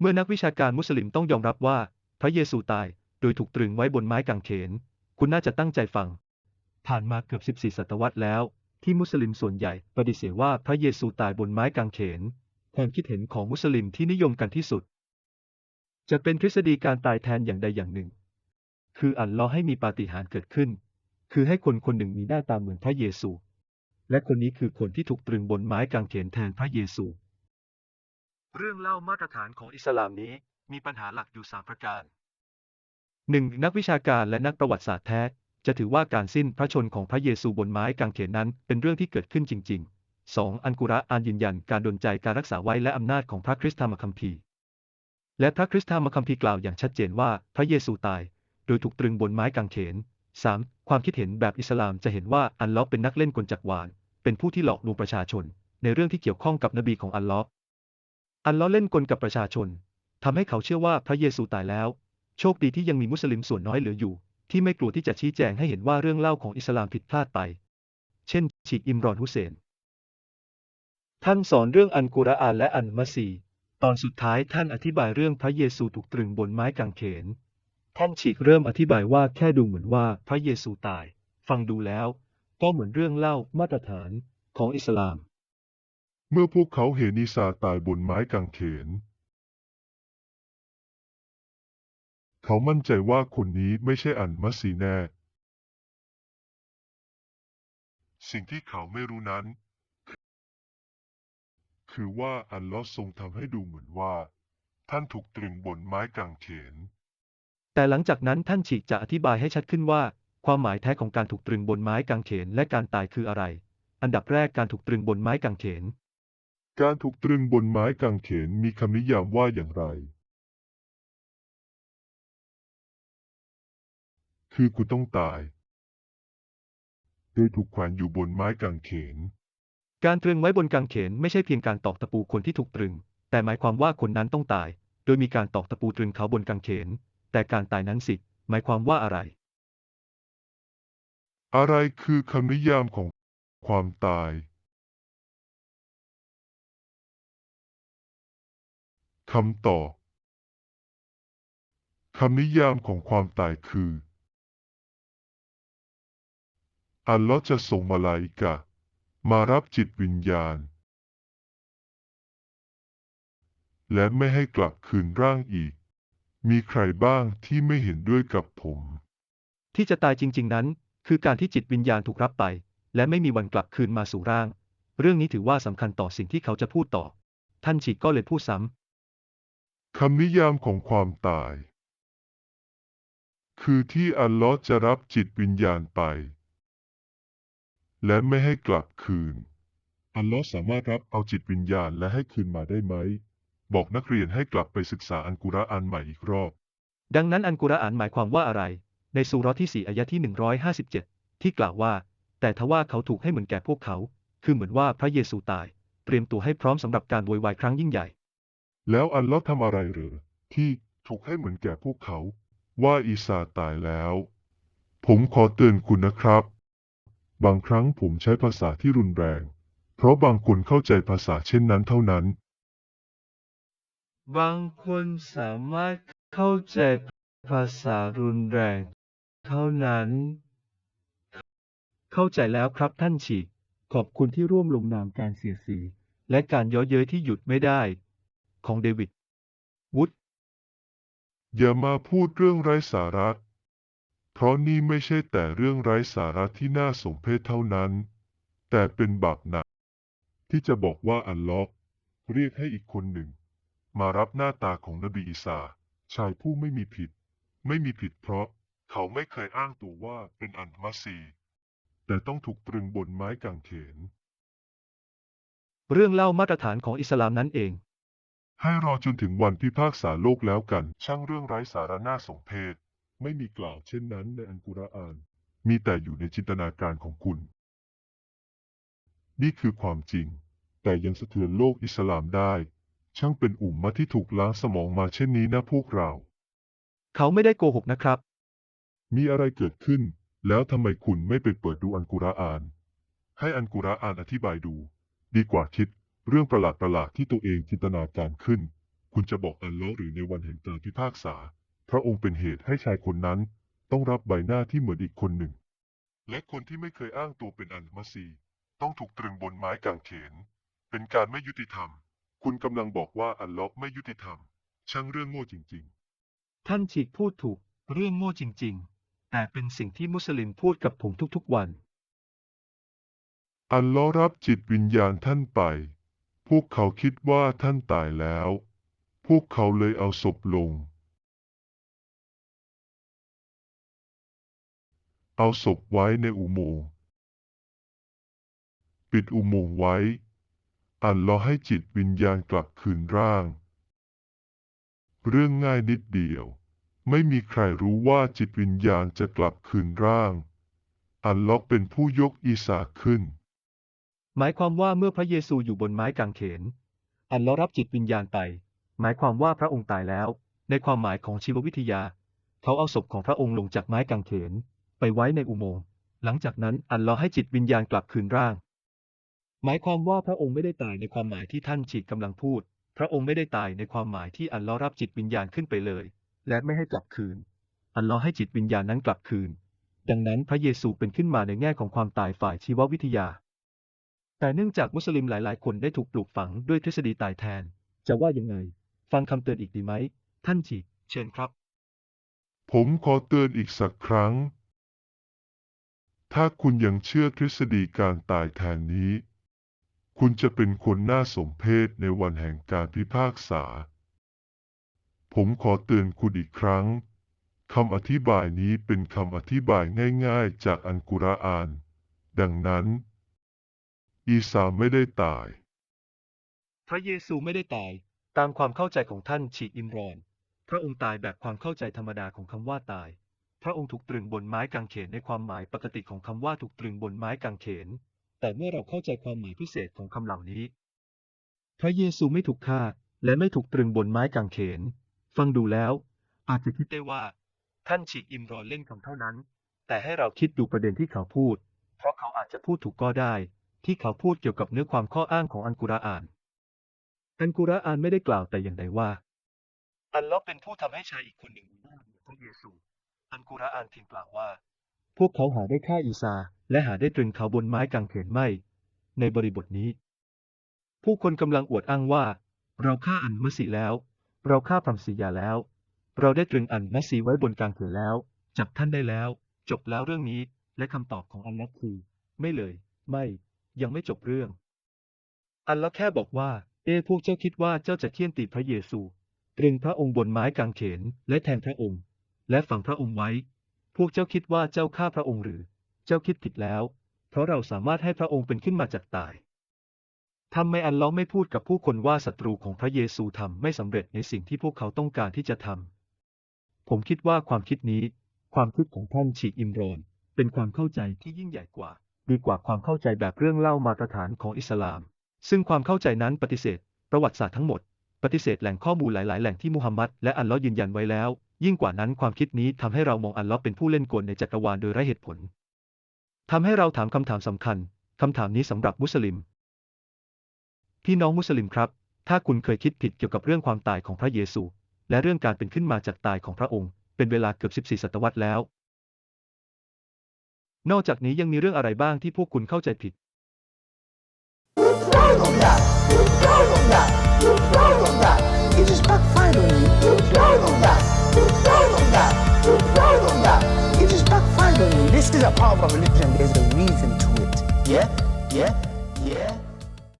เมื่อนักวิชาการมุสลิมต้องยอมรับว่า พระเยซูตายโดยถูกตรึงไว้บนไม้กางเขน คุณน่าจะตั้งใจฟัง ผ่านมาเกือบ 14 ศตวรรษแล้ว ที่มุสลิมส่วนใหญ่ปฏิเสธว่าพระเยซูตายบนไม้กางเขนความคิดเห็นของมุสลิมที่นิยมกันที่สุด จะเป็นทฤษฎีการตายแทนอย่างใดอย่างหนึ่ง คืออัลลอฮ์ให้มีปาฏิหาริย์เกิดขึ้น คือให้คนคนหนึ่งมีหน้าตาเหมือนพระเยซู และคนนี้คือคนที่ถูกตรึงบนไม้กางเขนแทนพระเยซู เรื่องเล่ามาตรฐานของอิสลามนี้มีปัญหาหลักอยู่สามประการหนึ่งนักวิชาการและนักประวัติศาสตร์แท้ จะถือว่าการสิ้นพระชนของพระเยซูบนไม้กางเขนนั้นเป็นเรื่องที่เกิดขึ้นจริง ๆ 2. อันกุระอานยืนยันการดลใจการรักษาไว้และอำนาจของพระคริสตธรรมคัมภีร์ และพระคริสตธรรมคัมภีร์กล่าวอย่างชัดเจนว่าพระเยซูตาย โดยถูกตรึงบนไม้กางเขน 3. ความคิดเห็นแบบอิสลามจะเห็นว่าอัลเลอฮ์เป็นนักเล่นกลจักรวาล เป็นผู้ที่หลอกลวงประชาชน ในเรื่องที่เกี่ยวข้องกับนบีของอัลลอฮ์ อัลเลอฮ์เล่นกลกับประชาชนทำให้เขาเชื่อว่าพระเยซูตายแล้ว โชคดีที่ยังมีมุสลิมส่วนน้อยเหลืออยู่ ที่ไม่กลัวที่จะชี้แจงให้เห็นว่าเรื่องเล่าของอิสลามผิดพลาดไป เช่นฉีกอิมรอนฮุเซน ท่านสอนเรื่องอันกุรอานและอันมัซีตอนสุดท้ายท่านอธิบายเรื่องพระเยซูถูกตรึงบนไม้กางเขน ท่านฉีกเริ่มอธิบายว่าแค่ดูเหมือนว่าพระเยซูตาย ฟังดูแล้ว ก็เหมือนเรื่องเล่ามาตรฐานของอิสลาม เมื่อพวกเขาเห็นอีสาตายบนไม้กางเขน เขามั่นใจว่าคนนี้ไม่ใช่อันมัสซีแน่ สิ่งที่เขาไม่รู้นั้น คือว่าอัลลอฮ์ทรงทำให้ดูเหมือนว่า ท่านถูกตรึงบนไม้กางเขน แต่หลังจากนั้นท่านฉีกจะอธิบายให้ชัดขึ้นว่า ความหมายแท้ของการถูกตรึงบนไม้กางเขนและการตายคืออะไร อันดับแรกการถูกตรึงบนไม้กางเขน การถูกตรึงบนไม้กางเขนมีคำนิยามว่าอย่างไร คือกูต้องตาย โดยถูกแขวนอยู่บนไม้กางเขน การตรึงไว้บนกางเขนไม่ใช่เพียงการตอกตะปูคนที่ถูกตรึง แต่หมายความว่าคนนั้นต้องตาย โดยมีการตอกตะปูตรึงเขาบนกางเขน แต่การตายนั้นสิ หมายความว่าอะไร อะไรคือคำนิยามของความตาย คำตอบคำนิยามของความตายคือ อัลลอฮ์จะส่งมาลาอิกะ มารับจิตวิญญาณ และไม่ให้กลับคืนร่างอีก มีใครบ้างที่ไม่เห็นด้วยกับผม ที่จะตายจริง ๆ นั้น คือการที่จิตวิญญาณถูกรับไป และไม่มีวันกลับคืนมาสู่ร่าง เรื่องนี้ถือว่าสำคัญต่อสิ่งที่เขาจะพูดต่อ ท่านฉีกก็เลยพูดซ้ำ คำนิยามของความตาย คือที่อัลลอฮ์จะรับจิตวิญญาณไป และไม่ให้กลับคืน อัลลอฮ์สามารถรับเอาจิตวิญญาณและให้คืนมาได้ไหม บอกนักเรียนให้กลับไปศึกษาอันกุรอานใหม่อีกรอบ ดังนั้นอันกุรอานหมายความว่าอะไร ในสุราะห์ที่4อายะที่ 157 ที่กล่าวว่า แต่ทว่าเขาถูกให้เหมือนแก่พวกเขา คือเหมือนว่าพระเยซูตาย เตรียมตัวให้พร้อมสำหรับการโวยวายครั้งยิ่งใหญ่ แล้วอัลลอฮ์ทำอะไรเหรือ ที่ถูกให้เหมือนแก่พวกเขา ว่าอีสาตายแล้ว ผมขอเตือนคุณนะครับ บางครั้งผมใช้ภาษาที่รุนแรง เพราะบางคนเข้าใจภาษาเช่นนั้นเท่านั้น บางคนสามารถเข้าใจภาษารุนแรง เท่านั้น เข้าใจแล้วครับท่านฉีกขอบคุณที่ร่วมลงนามการเสียสี และการเย้อเย้ยที่หยุดไม่ได้ ของเดวิดวุฒอย่ามาพูดเรื่องไร้สาระ เพราะนี่ไม่ใช่แต่เรื่องไร้สาระที่น่าสมเพชเท่านั้น แต่เป็นบาปหนักที่จะบอกว่าอัลลอฮ์เรียกให้อีกคนหนึ่ง มารับหน้าตาของนบีอีสา ชายผู้ไม่มีผิด ไม่มีผิดเพราะเขาไม่เคยอ้างตัวว่าเป็นอันมัสซีห์แต่ต้องถูกตรึงบนไม้กางเขน เรื่องเล่ามาตรฐานของอิสลามนั้นเอง ให้รอจนถึงวันพิพากษาโลกแล้วกัน ช่างเรื่องไร้สาระน่าสมเพชไม่มีกล่าวเช่นนั้นในอันกุรอาน มีแต่อยู่ในจินตนาการของคุณ นี่คือความจริง แต่ยังสะเทือนโลกอิสลามได้ ช่างเป็นอุมมะที่ถูกล้างสมองมาเช่นนี้นะพวกเรา เขาไม่ได้โกหกนะครับ มีอะไรเกิดขึ้น แล้วทำไมคุณไม่ไปเปิดดูอันกุรอาน ให้อันกุรอานอธิบายดู ดีกว่าคิด เรื่องประหลาดประหลาดๆที่ตัวเองจินตนาการขึ้น คุณจะบอกอัลเลอฮ์หรือในวันแห่งการพิพากษา พระองค์เป็นเหตุให้ชายคนนั้น ต้องรับใบหน้าที่เหมือนอีกคนหนึ่ง และคนที่ไม่เคยอ้างตัวเป็นอัลมาซีห์ต้องถูกตรึงบนไม้กางเขน เป็นการไม่ยุติธรรม คุณกำลังบอกว่าอัลเลอฮ์ไม่ยุติธรรม ช่างเรื่องโง่จริง ๆ ท่านฉีกพูดถูกเรื่องโง่จริง ๆ แต่เป็นสิ่งที่มุสลิมพูดกับผมทุกๆวัน อัลลอฮ์รับจิตวิญญาณท่านไป พวกเขาคิดว่าท่านตายแล้ว พวกเขาเลยเอาศพลง เอาศพไว้ในอุโมงค์ ปิดอุโมงค์ไว้ อัลลอให้จิตวิญญาณกลับคืนร่าง เรื่องง่ายนิดเดียว ไม่มีใครรู้ว่าจิตวิญญาณจะกลับคืนร่าง อันลลอฮ์เป็นผู้ยกอีสาขึ้น หมายความว่าเมื่อพระเยซูอยู่บนไม้กางเขน อัลเลอรับจิตวิญญาณไป หมายความว่าพระองค์ตายแล้ว ในความหมายของชีววิทยา เขาเอาศพของพระองค์ลงจากไม้กางเขน ไปไว้ในอุโมงค์ หลังจากนั้นอัลเลอให้จิตวิญญาณกลับคืนร่าง หมายความว่าพระองค์ไม่ได้ตายในความหมายที่ท่านฉีกกำลังพูด พระองค์ไม่ได้ตายในความหมายที่อัลเลอรับจิตวิญญาณขึ้นไปเลย และไม่ให้กลับคืน อัลเลอให้จิตวิญญาณนั้นกลับคืน ดังนั้นพระเยซูเป็นขึ้นมาในแง่ของความตายฝ่ายชีววิทยา แต่เนื่องจากมุสลิมหลายๆ คนได้ถูกปลูกฝังด้วยทฤษฎีตายแทน จะว่ายังไง ฟังคำเตือนอีกดีไหม ท่านจีเชิญครับ ผมขอเตือนอีกสักครั้ง ถ้าคุณยังเชื่อทฤษฎีการตายแทนนี้ คุณจะเป็นคนน่าสมเพชในวันแห่งการพิพากษา ผมขอเตือนคุณอีกครั้งคำอธิบายนี้เป็นคำอธิบายง่าย ๆ จากอันกุรอาน ดังนั้น อีสาไม่ได้ตาย พระเยซูไม่ได้ตาย ตามความเข้าใจของท่านฉีอิมรอน พระองค์ตายแบบความเข้าใจธรรมดาของคำว่าตาย พระองค์ถูกตรึงบนไม้กางเขนในความหมายปกติของคำว่าถูกตรึงบนไม้กางเขน แต่เมื่อเราเข้าใจความหมายพิเศษของคำเหล่านี้ พระเยซูไม่ถูกฆ่าและไม่ถูกตรึงบนไม้กางเขน ฟังดูแล้ว อาจจะคิดได้ว่า ท่านฉีกอิมรอนเล่นคำเท่านั้น แต่ให้เราคิดดูประเด็นที่เขาพูด เพราะเขาอาจจะพูดถูกก็ได้ ที่เขาพูดเกี่ยวกับเนื้อความข้ออ้างของอันกุรอาน อันกุรอานไม่ได้กล่าวแต่อย่างใดว่า อัลเลอฮ์เป็นผู้ทำให้ชายอีกคนหนึ่งมีหน้าเหมือนพระเยซู อันกุรอานเพียงกล่าวว่า พวกเขาหาได้ฆ่าอีซา และหาได้ตรึงเขาบนไม้กางเขนไม่ ในบริบทนี้ ผู้คนกำลังอวดอ้างว่า เราฆ่าอันมัสซีแล้ว เราฆ่าพรัมซียาแล้ว เราได้ตรึงอันมัสซีไว้บนกางเขนแล้ว จับท่านได้แล้ว จบแล้วเรื่องนี้ และคำตอบของอัลลอฮ์คือ ไม่เลย ไม่ ยังไม่จบเรื่อง อัลลอแค่บอกว่า เอพวกเจ้าคิดว่าเจ้าจะเคี่ยนตีพระเยซู ตรึงพระองค์บนไม้กางเขนและแทงพระองค์ และฝังพระองค์ไว้ พวกเจ้าคิดว่าเจ้าฆ่าพระองค์หรือ เจ้าคิดผิดแล้ว เพราะเราสามารถให้พระองค์เป็นขึ้นมาจากตายทำไมอัลเลอฮ์ไม่พูดกับผู้คนว่าศัตรูของพระเยซูทำไม่สำเร็จในสิ่งที่พวกเขาต้องการที่จะทำ ผมคิดว่าความคิดนี้ ความคิดของท่านฉีกอิมรอน เป็นความเข้าใจที่ยิ่งใหญ่กว่า ดีกว่าความเข้าใจแบบเรื่องเล่ามาตรฐานของอิสลาม ซึ่งความเข้าใจนั้นปฏิเสธ ประวัติศาสตร์ทั้งหมด ปฏิเสธแหล่งข้อมูลหลาย ๆ แหล่งที่มุฮัมมัดและอัลลอฮ์ยืนยันไว้แล้ว ยิ่งกว่านั้นความคิดนี้ทำให้เรามองอัลลอฮ์เป็นผู้เล่นกลในจักรวาลโดยไร้เหตุผลทำให้เราถามคำถามสำคัญคำถามนี้สำหรับมุสลิม พี่น้องมุสลิมครับ ถ้าคุณเคยคิดผิดเกี่ยวกับเรื่องความตายของพระเยซู และเรื่องการเป็นขึ้นมาจากตายของพระองค์ เป็นเวลาเกือบ 14 ศตวรรษแล้ว นอกจากนี้ยังมีเรื่องอะไรบ้างที่พวกคุณเข้าใจผิด proud of that. You're proud of that. You're proud of that. It just backfired on you. You're proud of that. You're proud of that. You're proud of that. It just backfired on you. This is a part of our religion. There's a reason to it. Yeah? Yeah?